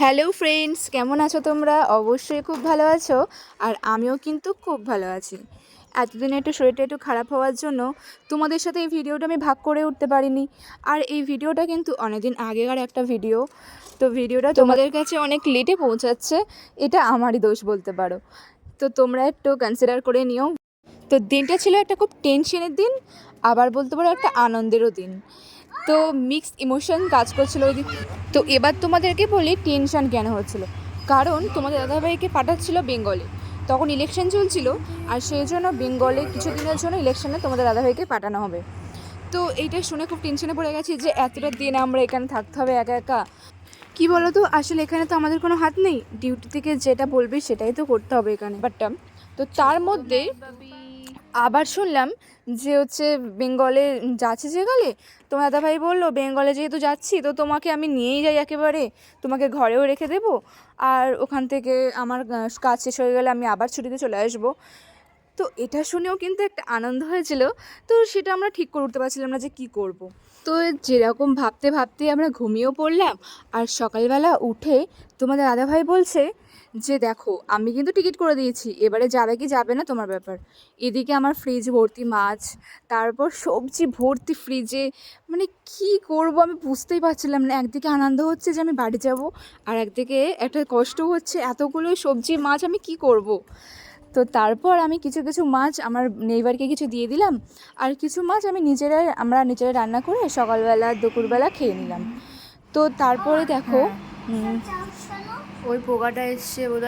Hello friends, কেমন আছো তোমরা? অবশ্যই খুব ভালো আছো, আর আমিও কিন্তু খুব ভালো আছি। এতদিন একটু শরীরটা একটু খারাপ হওয়ার জন্য তোমাদের সাথে এই ভিডিওটা আমি ভাগ করে উঠতে পারিনি। আর এই ভিডিওটা কিন্তু অনেকদিন আগেকার একটা ভিডিও। তো ভিডিওটা তোমাদের কাছে অনেক লেটে পৌঁছাচ্ছে, এটা আমারই দোষ বলতে পারো। তো তোমরা একটু কনসিডার করে নিও। তো দিনটা ছিল একটা খুব টেনশনের দিন, আবার বলতে পারো একটা আনন্দেরও দিন। তো মিক্সড ইমোশন কাজ করছিল ওই দিন তো এবার তোমাদেরকে বলি টেনশন কেন হচ্ছিল। কারণ তোমাদের দাদাভাইকে পাঠাচ্ছিল বেঙ্গলে তখন ইলেকশন চলছিল, আর সেই জন্য বেঙ্গলে কিছুদিনের জন্য ইলেকশনে তোমাদের দাদাভাইকে পাঠানো হবে। তো এইটা শুনে খুব টেনশনে পড়ে গেছি যে এতটা দিন আমরা এখানে থাকতে হবে একা একা। কি বলো তো আসলে এখানে তো আমাদের কোনো হাত নেই। ডিউটি থেকে যেটা বলবে সেটাই তো করতে হবে এখানে। বাটটা তো তার মধ্যে আবার শুনলাম যে হচ্ছে বেঙ্গলে যাচ্ছে যে গেলে? তোমার দাদাভাই বলল, বেঙ্গলে যেহেতু যাচ্ছি, তো তোমাকে আমি নিয়েই যাই একেবারে। তোমাকে ঘরেও রেখে দেবো। আর ওখান থেকে আমার কাজ শেষ হয়ে গেলে আমি আবার ছুটিতে চলে আসব। তো এটা শুনেও কিন্তু একটা আনন্দ হয়েছিল। তো সেটা আমরা ঠিক করে উঠতে পারছিলাম না যে কি করব। তো যেরকম ভাবতে ভাবতে আমরা ঘুমিয়েও পড়লাম। আর সকালবেলা উঠে তোমাদের দাদাভাই বলছে যে দেখো আমি কিন্তু টিকিট করে দিয়েছি এবারে যাবে কি যাবে না তোমার ব্যাপার। এদিকে আমার ফ্রিজ ভর্তি মাছ তারপর সবজি ভর্তি ফ্রিজে মানে কি করব আমি বুঝতেই পারছিলাম না। একদিকে আনন্দ হচ্ছে যে আমি বাড়ি যাব আর একদিকে একটা কষ্ট হচ্ছে এতগুলো সবজি মাছ আমি কি করব। তো তারপর আমি কিছু কিছু মাছ আমার নেইবারকে কিছু দিয়ে দিলাম আর কিছু মাছ আমি নিজেরাই আমরা নিজেরাই রান্না করে সকালবেলা দুপুরবেলা খেয়ে নিলাম। তো তারপরে দেখো হুম, ওই পোকাটা এসছে বোধ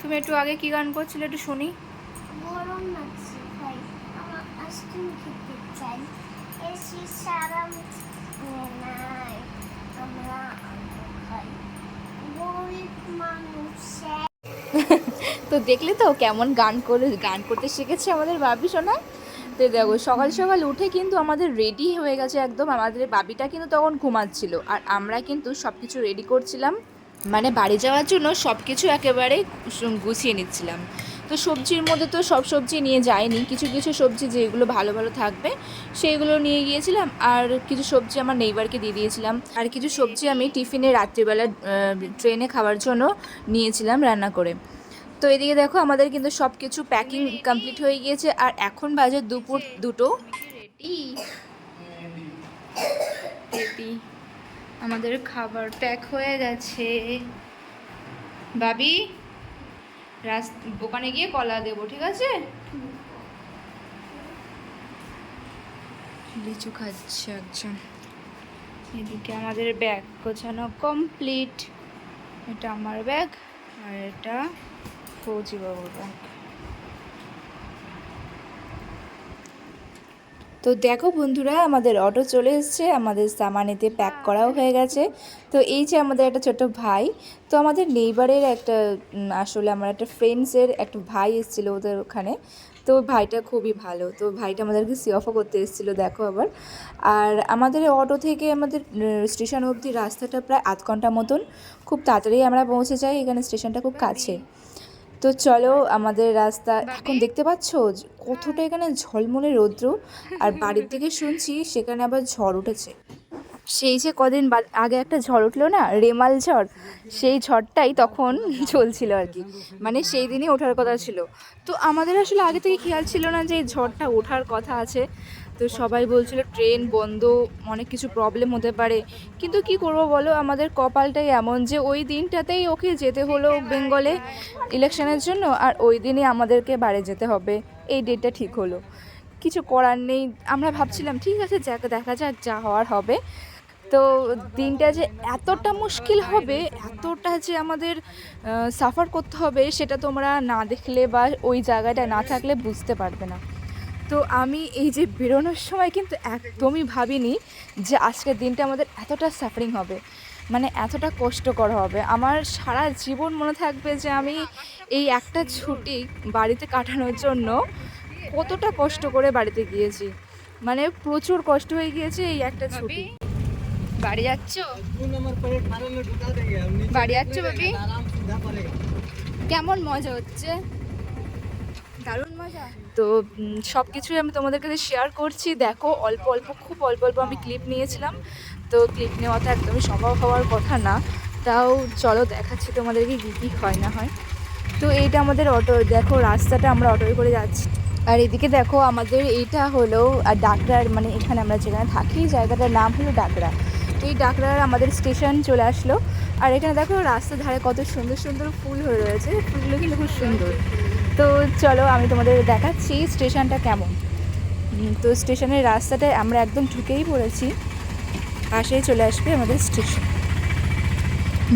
তুমি একটু আগে কি গান করছিলে একটু শুনি। গরম লাগছে ভাই। আমার আইসক্রিম খেতে চাই। এসি সারা নাই। আমরা খাই। গরিব মানুষের তো দেখলে তো কেমন গান করে গান করতে শিখেছে আমাদের বাবি শোনা তো দেখো সকাল সকাল উঠে কিন্তু আমাদের রেডি হয়ে গেছে একদম। আমাদের বাবিটা কিন্তু তখন ঘুমাচ্ছিল। আর আমরা কিন্তু সব কিছু রেডি করছিলাম। মানে বাড়ি যাওয়ার জন্য সব কিছু একেবারে গুছিয়ে নিচ্ছিলাম। তো সবজির মধ্যে তো সব সবজি নিয়ে যায়নি কিছু কিছু সবজি যেগুলো ভালো ভালো থাকবে সেইগুলো নিয়ে গিয়েছিলাম। আর কিছু সবজি আমার নেইবারকে দিয়ে দিয়েছিলাম। আর কিছু সবজি আমি টিফিনে রাত্রিবেলা ট্রেনে খাওয়ার জন্য নিয়েছিলাম রান্না করে। তো এদিকে দেখো আমাদের কিন্তু সব কিছু প্যাকিং কমপ্লিট হয়ে গিয়েছে আর এখন বাজে দুপুর দুটো। আমাদের খাবার প্যাক হয়ে গেছে। বাবি দোকানে গিয়ে কলা দেবো, ঠিক আছে? লিচু খাচ্ছে একজন। এদিকে আমাদের ব্যাগ গোছানো কমপ্লিট এটা আমার ব্যাগ আর এটা ফৌজি বাবুর ব্যাগ তো দেখো বন্ধুরা, আমাদের অটো চলে এসছে, আমাদের সামানেতে প্যাক করাও হয়ে গেছে। তো এই যে আমাদের একটা ছোট ভাই, তো আমাদের নেইবারের একটা আসলে আমার একটা ফ্রেন্ডসের একটা ভাই এসেছিল ওদের ওখানে। তো ভাইটা খুবই ভালো, তো ভাইটা আমাদেরকে সি অফও করতে এসেছিল, দেখো আবার। আর আমাদের অটো থেকে আমাদের স্টেশন অবধি রাস্তাটা প্রায় আধ ঘণ্টা মতন। খুব তাড়াতাড়ি আমরা পৌঁছে যাই, এখানে স্টেশনটা খুব কাছে। তো চলো আমাদের রাস্তা, এখন দেখতে পাচ্ছ কতটা এখানে ঝলমলে রৌদ্র, আর বাড়ির থেকে শুনছি সেখানে আবার ঝড় উঠেছে। সেই যে কদিন আগে একটা ঝড় উঠল না, রেমাল ঝড়, সেই ঝড়টাই তখন চলছিল আর কি। মানে সেই দিনই ওঠার কথা ছিল। তো আমাদের আসলে আগে থেকে খেয়াল ছিল না যে ঝড়টা ওঠার কথা আছে। তো সবাই বলছিল, ট্রেন বন্ধ, অনেক কিছু প্রবলেম হতে পারে। কিন্তু কি করব বলো, আমাদের কপালটাই এমন যে ওই দিনটাতেই ওকে যেতে হলো বেঙ্গলে ইলেকশনের জন্য, আর ওই দিনই আমাদেরকে বাড়ি যেতে হবে। এই ডেটটা ঠিক হলো। কিছু করার নেই। আমরা ভাবছিলাম, ঠিক আছে, যাক, দেখা যাক যা হওয়ার হবে। তো দিনটা যে এতটা মুশকিল হবে, এতটা যে আমাদের সাফার করতে হবে, সেটা তোমরা না দেখলে বা ওই জায়গাটা না থাকলে বুঝতে পারবে না। তো আমি এই যে বেরোনোর সময় কিন্তু একদমই ভাবিনি যে আজকের দিনটা আমাদের এতটা সাফারিং হবে মানে এতটা কষ্টকর হবে। আমার সারা জীবন মনে থাকবে যে আমি এই একটা ছুটি বাড়িতে কাটানোর জন্য কতটা কষ্ট করে বাড়িতে গিয়েছি। মানে প্রচুর কষ্ট হয়ে গিয়েছে এই একটা ছুটি। বাড়ি যাচ্ছ? বাড়ি যাচ্ছ বাবি কেমন মজা হচ্ছে? তো সব কিছুই আমি তোমাদের কাছে শেয়ার করছি। দেখো, অল্প অল্প, খুব অল্প অল্প আমি ক্লিপ নিয়েছিলাম। তো ক্লিপ নেওয়া তো একদমই সম্ভব হওয়ার কথা না। তাও চলো দেখাচ্ছি তোমাদেরকে কী কী হয় না হয়। তো এইটা আমাদের অটো, দেখো রাস্তাটা আমরা অটোয় করে যাচ্ছি। আর এদিকে দেখো আমাদের এইটা হলো আর ডাকরার মানে এখানে আমরা যেখানে থাকি, জায়গাটার নাম হলো ডাকরা। তো এই ডাকরার আমাদের স্টেশন চলে আসলো। আর এখানে দেখো রাস্তার ধারে কত সুন্দর সুন্দর ফুল হয়ে রয়েছে। ফুলগুলো কিন্তু খুব সুন্দর। তো চলো আমি তোমাদের দেখাচ্ছি স্টেশনটা কেমন। তো স্টেশনের রাস্তাটায় আমরা একদম ঢুকেই পড়েছি। পাশেই চলে আসবে আমাদের স্টেশন।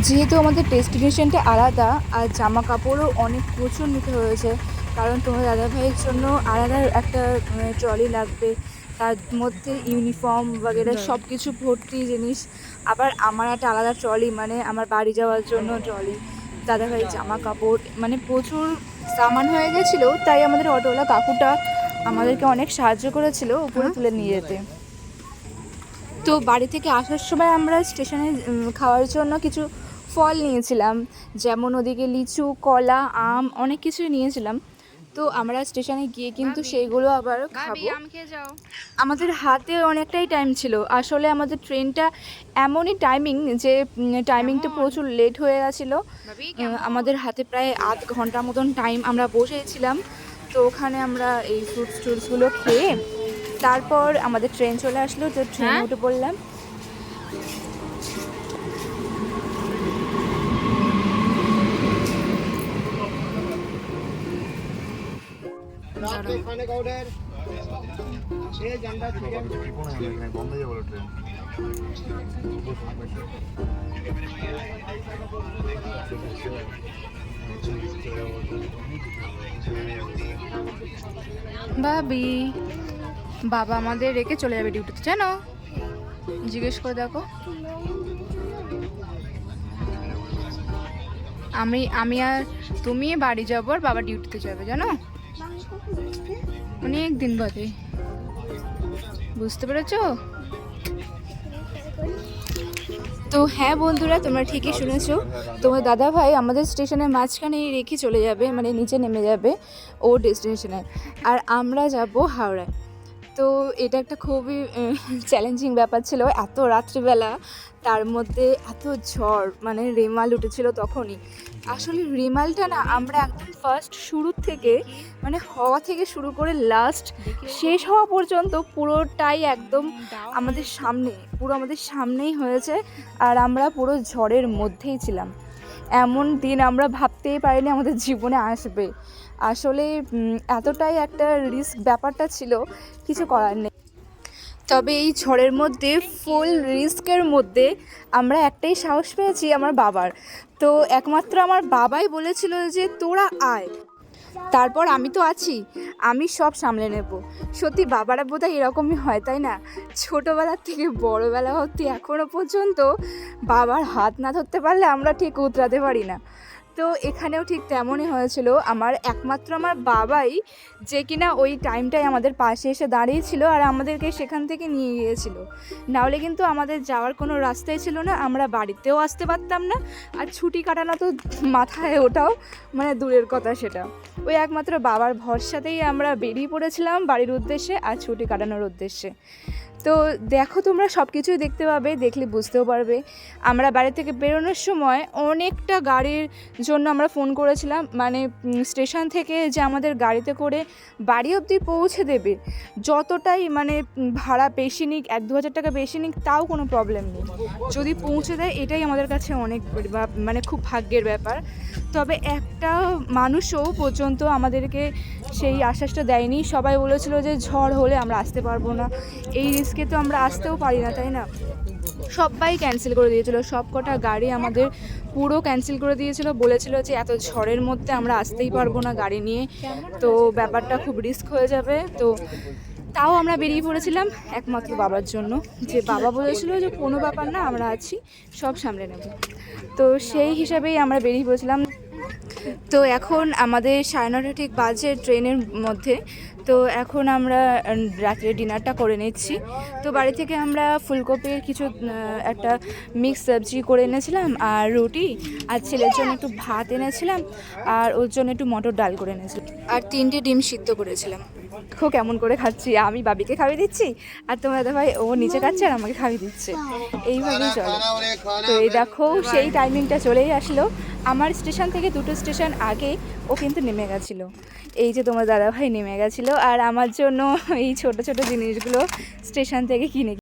যেহেতু আমাদের ডেস্টিনেশনটা আলাদা আর জামা কাপড়ও অনেক প্রচুর নিতে হয়েছে কারণ তোমার দাদাভাইয়ের জন্য আলাদা একটা ট্রলি লাগবে তার মধ্যে ইউনিফর্ম বগেরা সব কিছু ভর্তি জিনিস। আবার আমার একটা আলাদা ট্রলি মানে আমার বাড়ি যাওয়ার জন্য ট্রলি দাদাভাই জামা কাপড় মানে প্রচুর সামান হয়ে গেছিল তাই আমাদের অটোওয়ালা কাকুটা আমাদেরকে অনেক সাহায্য করেছিল উপরে তুলে নিয়ে যেতে। তো বাড়ি থেকে আসার সময় আমরা স্টেশনে খাওয়ার জন্য কিছু ফল নিয়েছিলাম যেমন ওদিকে লিচু কলা আম অনেক কিছুই নিয়েছিলাম। তো আমরা স্টেশনে গিয়ে কিন্তু সেইগুলো আবার খাব। আমাদের হাতে অনেকটাই টাইম ছিল। আসলে আমাদের ট্রেনটা এমনই টাইমিং যে টাইমিংটা প্রচুর লেট হয়ে গেছিল। আমাদের হাতে প্রায় আধ ঘণ্টা মতন টাইম আমরা বসেছিলাম। তো ওখানে আমরা এই ফ্রুটস ট্রুটসগুলো খেয়ে তারপর আমাদের ট্রেন চলে আসলো। তো ট্রেন উঠে পড়লাম। ভাবি, বাবা আমাদের রেখে চলে যাবে ডিউটিতে, জানো? জিজ্ঞেস করে দেখো। আমি আমি আর তুমি বাড়ি যাব আর বাবা ডিউটিতে যাবে, জানো? অনেক দিন বাদে। বুঝতে পেরেছ? তো হ্যাঁ বন্ধুরা, তোমরা ঠিকই শুনেছো। তোমার দাদা ভাই আমাদের স্টেশনের মাঝখানেই রেখে চলে যাবে মানে নিচে নেমে যাবে ও ডেস্টিনেশনে আর আমরা যাব হাওড়ায়। তো এটা একটা খুবই চ্যালেঞ্জিং ব্যাপার ছিল। এত রাত্রিবেলা তার মধ্যে এত ঝড় মানে রেমাল উঠেছিল তখনই। আসলে রিমালটা না আমরা একদম ফার্স্ট শুরুর থেকে মানে হওয়া থেকে শুরু করে লাস্ট শেষ হওয়া পর্যন্ত পুরোটাই একদম আমাদের সামনে পুরো আমাদের সামনেই হয়েছে আর আমরা পুরো ঝড়ের মধ্যেই ছিলাম। এমন দিন আমরা ভাবতেই পারিনি আমাদের জীবনে আসবে। আসলে এতটাই একটা রিস্ক ব্যাপারটা ছিল কিছু করার নেই। তবে এই ঝড়ের মধ্যে ফুল রিস্কের মধ্যে আমরা একটাই সাহস পেয়েছি আমার বাবার। তো একমাত্র আমার বাবাই বলেছিল যে, তোরা আয়। তারপর আমি তো আছি। আমি সব সামলে নেব। সত্যি বাবারা বোধহয় এরকমই হয়, তাই না? ছোটোবেলার থেকে বড়োবেলা অবধি এখনও পর্যন্ত বাবার হাত না ধরতে পারলে আমরা ঠিক উতরাতে পারি না। তো এখানেও ঠিক তেমনই হয়েছিল। আমার একমাত্র আমার বাবাই যে কিনা ওই টাইমটাই আমাদের পাশে এসে দাঁড়িয়েছিল আর আমাদেরকে সেখান থেকে নিয়ে গিয়েছিল। নাহলে কিন্তু আমাদের যাওয়ার কোনো রাস্তাই ছিল না, আমরা বাড়িতেও আসতে পারতাম না আর ছুটি কাটানো তো মাথায় ওটাও মানে দূরের কথা সেটা। ওই একমাত্র বাবার ভরসাতেই আমরা বেরিয়ে পড়েছিলাম বাড়ির উদ্দেশ্যে আর ছুটি কাটানোর উদ্দেশ্যে। তো দেখো তোমরা সব কিছুই দেখতে পাবে, দেখলে বুঝতেও পারবে। আমরা বাড়ি থেকে বেরোনোর সময় অনেকটা গাড়ির জন্য আমরা ফোন করেছিলাম মানে স্টেশন থেকে যে আমাদের গাড়িতে করে বাড়ি অবধি পৌঁছে দেবে। যতটাই মানে ভাড়া বেশি নিক, এক দু হাজার টাকা বেশি নিক, তাও কোনো প্রবলেম নেই। যদি পৌঁছে দেয়, এটাই আমাদের কাছে অনেক মানে খুব ভাগ্যের ব্যাপার। তবে একটা মানুষও পর্যন্ত আমাদেরকে সেই আশ্বাসটা দেয়নি। সবাই বলেছিল যে ঝড় হলে আমরা আসতে পারব না। এই রিস্কে তো আমরা আসতেও পারি না, তাই না? সবাই ক্যান্সেল করে দিয়েছিল সব কটা গাড়ি আমাদের পুরো ক্যান্সেল করে দিয়েছিল, বলেছিল যে এত ঝড়ের মধ্যে আমরা আসতেই পারব না গাড়ি নিয়ে। তো ব্যাপারটা খুব রিস্ক হয়ে যাবে। তো তাও আমরা বেরিয়ে পড়েছিলাম একমাত্র বাবার জন্য। যে বাবা বলেছিল যে কোনো ব্যাপার না, আমরা আছি, সব সামলে নেব। তো সেই হিসাবেই আমরা বেরিয়ে পড়েছিলাম। তো এখন আমাদের সাড়ে নটা ঠিক বাজে ট্রেনের মধ্যে। তো এখন আমরা রাত্রে ডিনারটা করে নিচ্ছি। তো বাড়ি থেকে আমরা ফুলকপির কিছু একটা মিক্স সবজি করে এনেছিলাম আর রুটি আর ছেলের জন্য একটু ভাত এনেছিলাম আর ওর জন্য একটু মটর ডাল করে এনেছিলাম। আর তিনটে ডিম সিদ্ধ করেছিলাম। দেখো কেমন করে খাচ্ছি। আমি বাবিকে খাইয়ে দিচ্ছি, আর তোমার দাদা ভাই ও নিচে খাচ্ছে আর আমাকে খাইয়ে দিচ্ছে। এইভাবেই চলে। তো এই দেখো, সেই টাইমিংটা চলেই আসলো। আমার স্টেশন থেকে দুটো স্টেশন আগে ও কিন্তু নেমে গেছিল। এই যে তোমার দাদা ভাই নেমে গেছিল, আর আমার জন্য এই ছোট ছোট জিনিসগুলো স্টেশন থেকে কিনে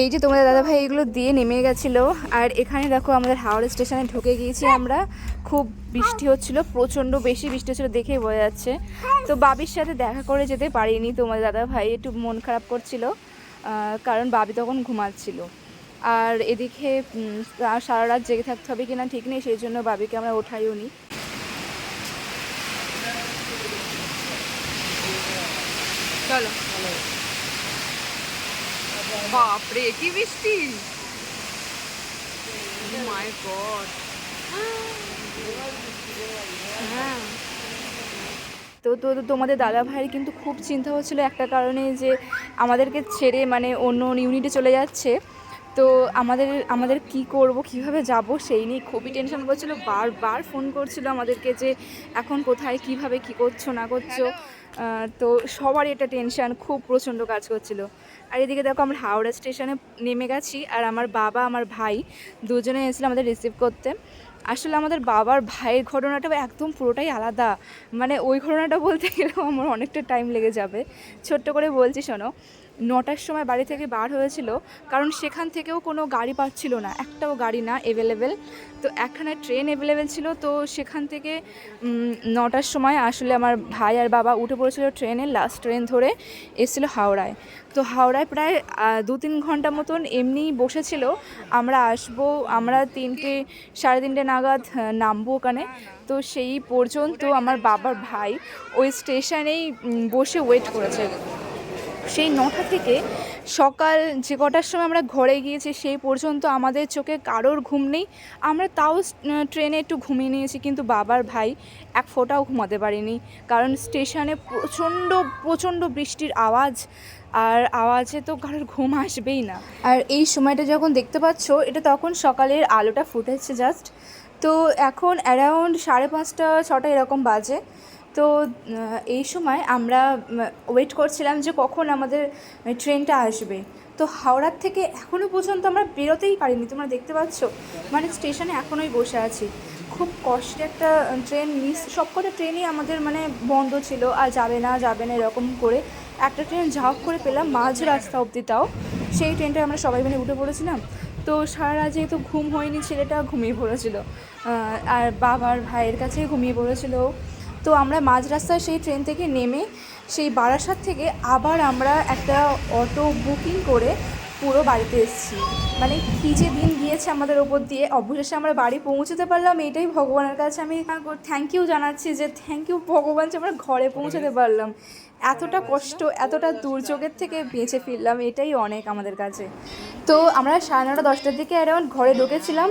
এই যে তোমাদের দাদা ভাই এগুলো দিয়ে নেমে গেছিল, আর এখানে দেখো আমাদের হাওড়া স্টেশনে ঢুকে গিয়েছি আমরা। খুব বৃষ্টি হচ্ছিল, প্রচণ্ড বেশি বৃষ্টি হচ্ছিল দেখেই বোঝা যাচ্ছে। তো বাবির সাথে দেখা করে যেতে পারিনি, তোমাদের দাদা ভাই একটু মন খারাপ করছিল কারণ বাবি তখন ঘুমাচ্ছিল। আর এদিকে সারা রাত জেগে থাকতে হবে কিনা ঠিক নেই, সেই জন্য বাবিকে আমরা ওঠাইও নি। চলো। বাপরে, কি বৃষ্টি মাই গড হ্যাঁ। তো তো তোমাদের দাদা ভাইয়ের কিন্তু খুব চিন্তা হচ্ছিল একটা কারণে যে আমাদেরকে ছেড়ে মানে অন্য ইউনিটে চলে যাচ্ছে। তো আমাদের আমাদের কি করব, কীভাবে যাব সেই নিয়ে খুবই টেনশন করছিল। বারবার ফোন করছিল আমাদেরকে যে এখন কোথায়, কীভাবে, কি করছ, না করছ। তো সবারই এটা টেনশান খুব প্রচণ্ড কাজ করছিল। আর এদিকে দেখো আমরা হাওড়া স্টেশনে নেমে গেছি আর আমার বাবা, আমার ভাই দুজনে এসেছিল আমাদের রিসিভ করতে। আসলে আমাদের বাবার ভাইয়ের ঘটনাটা একদম পুরোটাই আলাদা। মানে ওই ঘটনাটা বলতে গেলেও আমার অনেকটা টাইম লেগে যাবে। ছোট্ট করে বলছি, শোনো। নটার সময় বাড়ি থেকে বার হয়েছিল, কারণ সেখান থেকেও কোনো গাড়ি পাচ্ছিল না, একটাও গাড়ি না অ্যাভেলেবেল তো একখানে ট্রেন অ্যাভেলেবেল ছিল, তো সেখান থেকে নটার সময় আসলে আমার ভাই আর বাবা উঠে পড়েছিল ট্রেনে লাস্ট ট্রেন ধরে এসেছিল হাওড়ায়। তো হাওড়ায় প্রায় দু তিন ঘণ্টা মতন এমনি বসেছিল, আমরা আসব, আমরা তিনটে, সাড়ে তিনটে নাগাদ নামবো ওখানে। তো সেই পর্যন্ত আমার বাবার ভাই ওই স্টেশনেই বসে ওয়েট করেছে। সেই নটা থেকে সকাল যে কটার সময় আমরা ঘরে গিয়েছি সেই পর্যন্ত আমাদের চোখে কারোর ঘুম নেই। আমরা তাও ট্রেনে একটু ঘুমিয়ে নিয়েছি কিন্তু বাবার ভাই এক ফোঁটাও ঘুমাতে পারিনি। কারণ স্টেশনে প্রচণ্ড প্রচণ্ড বৃষ্টির আওয়াজ আর আওয়াজে তো কারোর ঘুম আসবেই না। আর এই সময়টা যখন দেখতে পাচ্ছ, এটা তখন সকালের আলোটা ফুটেছে জাস্ট তো এখন অ্যারাউন্ড সাড়ে পাঁচটা, ছটা এরকম বাজে। তো এই সময় আমরা ওয়েট করছিলাম যে কখন আমাদের ট্রেনটা আসবে। তো হাওড়ার থেকে এখনও পর্যন্ত আমরা বেরোতেই পারিনি, তোমরা দেখতে পাচ্ছ? মানে স্টেশনে এখনোই বসে আছি। খুব কষ্টে একটা ট্রেন মিস সবকটা ট্রেনই আমাদের মানে বন্ধ ছিল, আর যাবে না যাবে না, এরকম করে। একটা ট্রেন ঝাঁক করে পেলাম, মাঝ রাস্তা অবধি তাও। সেই ট্রেনটায় আমরা সবাই মিলে উঠে পড়েছিলাম। তো সারা রাত যেহেতু ঘুম হয়নি, ছেলেটা ঘুমিয়ে পড়েছিল। আর বাবার ভাইয়ের কাছে ঘুমিয়ে পড়েছিল। তো আমরা মাঝ রাস্তায় সেই ট্রেন থেকে নেমে সেই বারাসাত থেকে আবার আমরা একটা অটো বুকিং করে পুরো বাড়িতে এসেছি। মানে কী যে দিন গিয়েছে আমাদের ওপর দিয়ে। অবশেষে আমরা বাড়ি পৌঁছতে পারলাম, এটাই ভগবানের কাছে। আমি থ্যাংক ইউ জানাচ্ছি যে থ্যাংক ইউ ভগবান যে আমরা ঘরে পৌঁছতে পারলাম। এতটা কষ্ট, এতটা দুর্যোগের থেকে বেঁচে ফিরলাম, এটাই অনেক আমাদের কাছে। তো আমরা সাড়ে নটা দশটার দিকে অ্যারাউন্ড ঘরে ঢুকেছিলাম,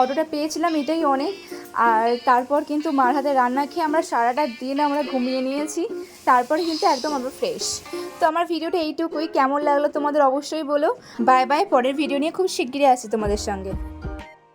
অটোটা পেয়েছিলাম, এটাই অনেক। আর তারপর কিন্তু মার হাতে রান্না খেয়ে আমরা সারাটা দিন আমরা ঘুমিয়ে নিয়েছি। তারপর কিন্তু একদম আমরা ফ্রেশ তো আমার ভিডিওটা এইটুকুই। কেমন লাগল তোমাদের অবশ্যই বলো। বাই বাই পরের ভিডিও নিয়ে খুব শিগগিরই আসি তোমাদের সঙ্গে।